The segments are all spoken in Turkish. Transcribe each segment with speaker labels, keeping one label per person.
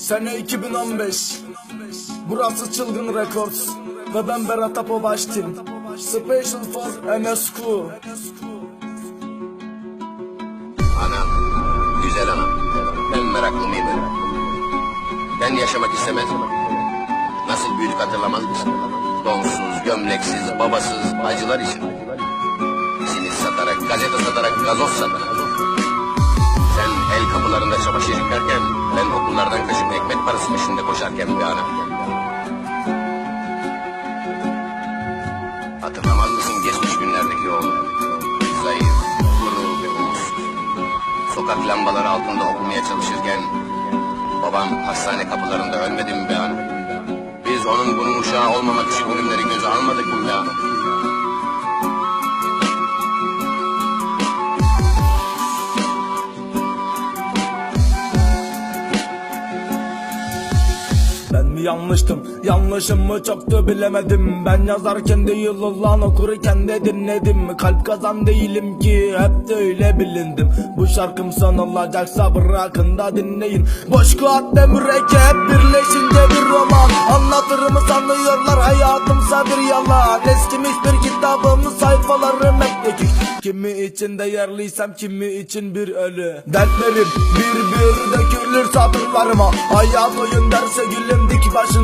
Speaker 1: Sene 2015 Burası Çılgın Records Ve ben Berat Apo Baştin Special for NSQ
Speaker 2: Anam, güzel anam. Ben meraklı mıyım? Ben yaşamak istemezdim. Nasıl büyüdük hatırlamaz mısın? Donsuz, gömleksiz, babasız, acılar için. Simit satarak, gazete satarak, gazoz satarak. Sen el kapılarında çamaşır yıkarken, ben okullardan kaçıp ekmek parası peşinde koşarken bir anam. Hatırlamaz mısın geçmiş günlerdeki oğlum? Zayıf, kuru ve umutsuz. Sokak lambaları altında okumaya çalışırken babam hastane kapılarında ölmedi mi be hanım? Biz onun bunun uşağı olmamak için ölümleri göze almadık mı be hanım?
Speaker 1: Yanlıştım yanlışım mı çok da bilemedim. Ben yazarken değil ulan okurken de dinledim. Kalp kazan değilim ki hep de öyle bilindim. Bu şarkım son olacaksa bırakın da dinleyin. Boş kağıtta mürekkep birleşince bir roman. Anlatırım sanıyorlar hayatımsa bir yalan. Eskimiş bir kitabımın sayfaları mektekik Kimi için değerliysem kimi için bir ölü. Dertlerim bir bir dökülür satırlarıma Hayat oyun derse gülüm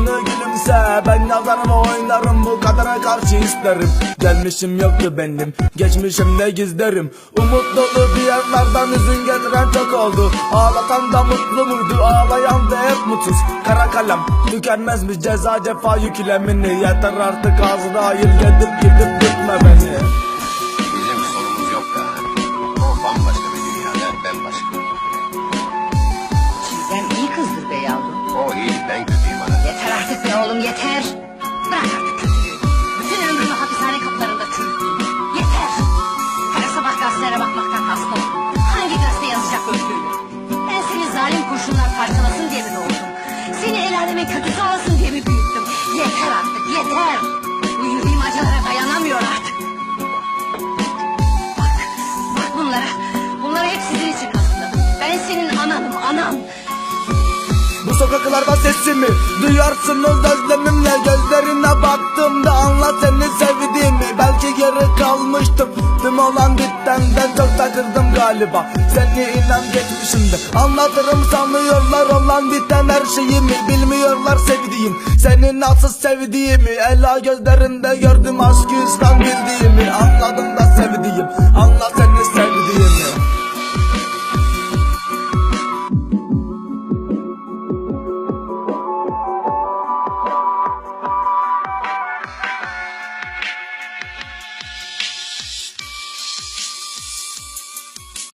Speaker 1: başını gülümse Ben yazarım oynarım bu kadara karşı isterim Gelmişim yoktu benim geçmişimde gizlerim. Umut dolu bir yerlerden üzün getiren çok oldu. Ağlatan da mutlu muydu ağlayan da hep mutsuz. Kara kalem tükenmezmiş ceza cefa yüklemini Yeter artık ağzına hayır gidip gidip gitme beni sokaklarda sesimi Duyarsınız özlemimle Gözlerine baktığımda anla seni sevdiğimi. Belki geri kalmıştım Tüm olan bitenden çok takıldım galiba. Seni inan geçmişimde Anlatırım sanıyorlar olan biten her şeyimi. Bilmiyorlar sevdiğim Seni nasıl sevdiğimi. Ela gözlerinde gördüm aşkı İslam bildiğimi. Anladım da sevdiğimi